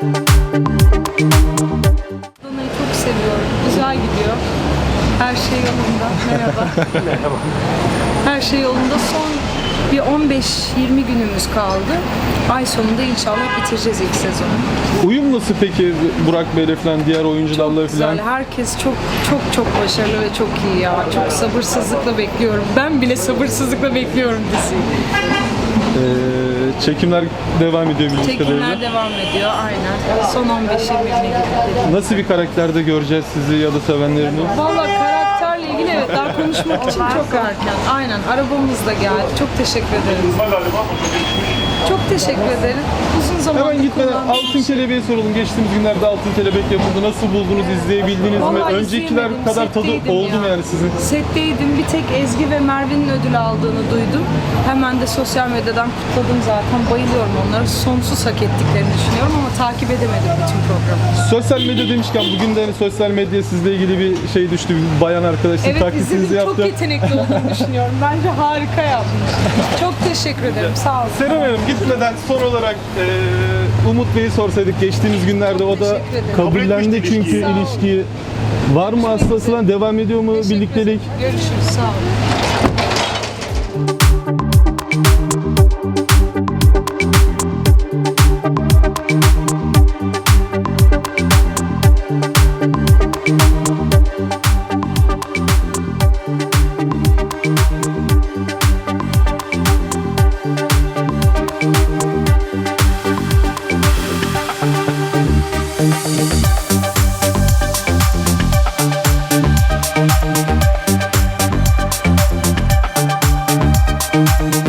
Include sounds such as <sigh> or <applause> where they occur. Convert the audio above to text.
Adana'yı çok seviyorum. Güzel gidiyor. Her şey yolunda. Merhaba. <laughs> Merhaba. Her şey yolunda. Son bir 15-20 günümüz kaldı. Ay sonunda inşallah bitireceğiz ilk sezonu. Uyum nasıl peki Burak Bey'le falan diğer oyuncularla Çok falan? güzel. Herkes çok çok çok başarılı ve çok iyi ya. Çok sabırsızlıkla bekliyorum. Ben bile sabırsızlıkla bekliyorum diziyi. Ee, çekimler devam ediyor bildiğim Çekimler kadarıyla. devam ediyor aynen. Son 15-20 güne girdik. Nasıl bir karakterde göreceğiz sizi ya da sevenlerini? Valla karakterle ilgili evet daha konuşmak için çok erken. Aynen arabamız da geldi. Çok teşekkür ederim. Çok teşekkür ederim. Uzun Hemen gitmeden Altın Kelebek'e soralım. Geçtiğimiz günlerde Altın Kelebek yapıldı. Nasıl buldunuz? izleyebildiniz mi? Vallahi Öncekiler izleyemedim, kadar tadı setteydim oldu mu ya. yani sizin? Setteydim. Bir tek Ezgi ve Merve'nin ödül aldığını duydum. Hemen de sosyal medyadan kutladım zaten. Bayılıyorum onları. Sonsuz hak ettiklerini düşünüyorum ama takip edemedim bütün programı. Sosyal medya demişken bugün de hani sosyal medya sizle ilgili bir şey düştü. Bir bayan arkadaşın Evet taklitinizi izledim. Çok yaptı. yetenekli olduğunu <laughs> düşünüyorum. Bence harika yapmış. Çok teşekkür ederim. Sağ olun. Seren Hanım gitmeden son olarak e, Umut Bey'i sorsaydık geçtiğimiz günlerde o da Teşekkür ederim. kabullendi çünkü Sağ olun. ilişki. Var mı aslında devam ediyor mu Teşekkür birliktelik? ederim. Görüşürüz. Sağ olun. Thank